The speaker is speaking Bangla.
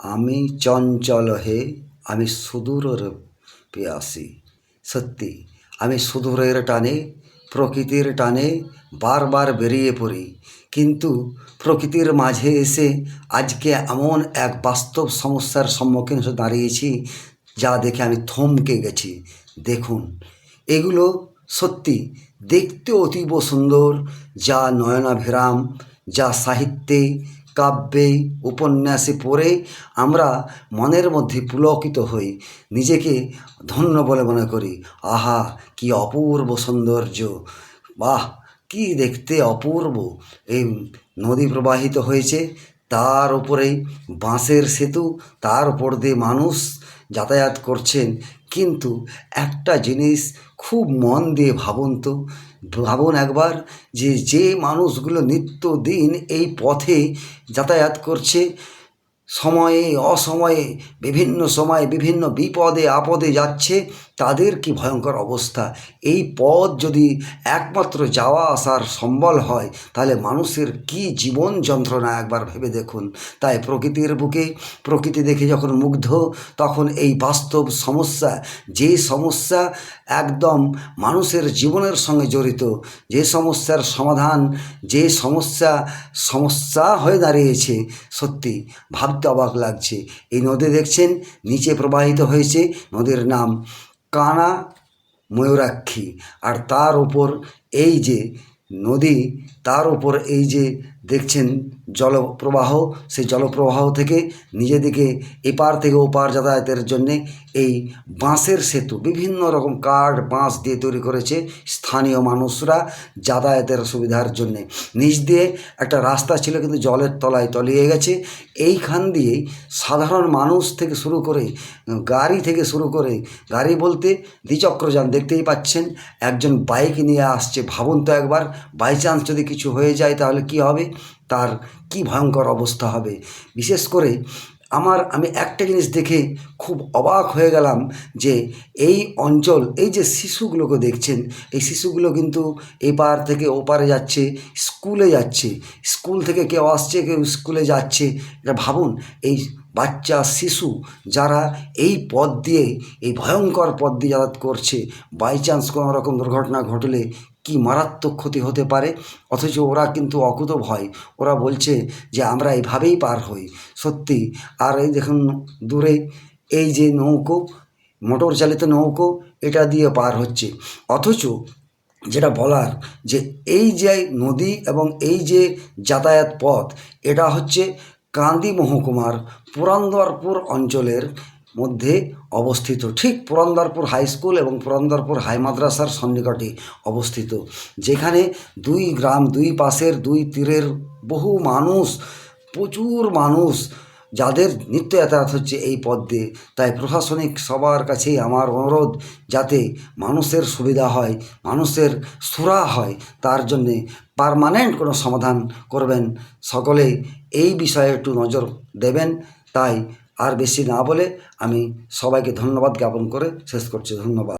আমি চঞ্চল হে, আমি সুদূরের পেয়াসী। সত্যি, আমি সুদূরের টানে, প্রকৃতির টানে বারবার বেরিয়ে পড়ি। কিন্তু প্রকৃতির মাঝে এসে আজকে এমন এক বাস্তব সমস্যার সম্মুখীন হয়ে দাঁড়িয়েছি, যা দেখে আমি থমকে গেছি। দেখুন, এগুলো সত্যি দেখতে অতীব সুন্দর, যা নয়নাভিরাম, যা সাহিত্যে কাব্যে উপন্যাসে পড়ে আমরা মনের মধ্যে পুলকিত হই, নিজেকে ধন্য বলে মনে করি। আহা, কি অপূর্ব সৌন্দর্য! বাহ, কি দেখতে অপূর্ব! এই নদী প্রবাহিত হয়েছে, তার উপরেই বাঁশের সেতু, তার উপর দিয়ে মানুষ যাতায়াত করছেন। কিন্তু একটা জিনিস খুব মন দিয়ে ভাবুন তো। ভাবুন একবার যে যে মানুষগুলো নিত্যদিন এই পথে যাতায়াত করছে সময়ে, অসময়ে, বিভিন্ন সময়ে, বিভিন্ন বিপদে, আপদে যাচ্ছে, তাদের কি ভয়ঙ্কর অবস্থা? এই পথ যদি একমাত্র যাওয়া আসার সম্বল হয়, তাহলে মানুষের কি জীবন যন্ত্রণা? একবার ভেবে দেখুন। তাই প্রকৃতির বুকে, প্রকৃতি দেখে যখন মুগ্ধ, তখন এই বাস্তব সমস্যা, যে সমস্যা একদম মানুষের জীবনের সঙ্গে জড়িত, যে সমস্যার সমাধান, যে সমস্যা সমস্যা হয়ে দাঁড়িয়েছে, সত্যি ভাবতে অবাক লাগছে। এই নদী দেখছেন, নিচে প্রবাহিত হয়েছে নদীর নাম কানা ময়ূরাক্ষী। আর তার উপর এই যে নদী, তার উপর এই যে দেখছেন জলপ্রবাহ, সেই জলপ্রবাহ থেকে নিজেদিকে এপার থেকে ওপার যাতায়াতের জন্যে এই বাঁশের সেতু, বিভিন্ন রকম কাঠ, বাঁশ দিয়ে তৈরি করেছে স্থানীয় মানুষরা যাতায়াতের সুবিধার জন্যে। নিচ দিয়ে একটা রাস্তা ছিল, কিন্তু জলের তলায় তলিয়ে গেছে। এইখান দিয়ে সাধারণ মানুষ থেকে শুরু করে, গাড়ি থেকে শুরু করে, গাড়ি বলতে দ্বিচক্রযান দেখতেই পাচ্ছেন। একজন বাইক নিয়ে আসছে, ভাবুন তো একবার বাই চান্স যদি কিছু হয়ে যায় তাহলে কি হবে? তার কি ভয়ঙ্কর অবস্থা হবে? বিশেষ করে আমার, আমি একটা জিনিস দেখে খুব অবাক হয়ে গেলাম যে এই অঞ্চল, এই যে শিশুগুলোকে দেখছেন, এই শিশুগুলো কিন্তু এপার থেকে ওপারে যাচ্ছে, স্কুলে যাচ্ছে। স্কুল থেকে কেউ আসছে, কেউ স্কুলে যাচ্ছে। এটা ভাবুন, এই বাচ্চা, শিশু যারা এই পথ দিয়ে, এই ভয়ঙ্কর পথ দিয়ে যাতায়াত করছে বাই চান্স কোনো রকম দুর্ঘটনা ঘটলে কি মারাত্মক ক্ষতি হতে পারে? অথচ ওরা কিন্তু অকুত ভয় ওরা বলছে যে, আমরা এইভাবেই পার হই। সত্যি। আর এই দেখুন, দূরে এই যে নৌকো, মোটর চালিত নৌকো, এটা দিয়ে পার হচ্ছে। অথচ যেটা বলার যে, এই যে নদী এবং এই যে যাতায়াত পথ, এটা হচ্ছে কান্দি মহকুমার পুরন্দরপুর অঞ্চলের মধ্যে অবস্থিত। ঠিক পুরন্দরপুর হাই স্কুল এবং পুরন্দরপুর হাই মাদ্রাসার সন্নিকটে অবস্থিত। যেখানে দুই গ্রাম, দুই পাশের, দুই তীরের বহু মানুষ, প্রচুর মানুষ যাদের নিত্য যাতায়াত হচ্ছে এই পথ। দিয়ে তাই প্রশাসনিক সবার কাছেই আমার অনুরোধ, যাতে মানুষের সুবিধা হয়, মানুষের সুরা হয়, তার জন্যে পারমানেন্ট কোনো সমাধান করবেন। সকলে এই বিষয়ে একটু নজর দেবেন। তাই আর বেশি না বলে আমি সবাইকে ধন্যবাদ জ্ঞাপন করে শেষ করছি। ধন্যবাদ।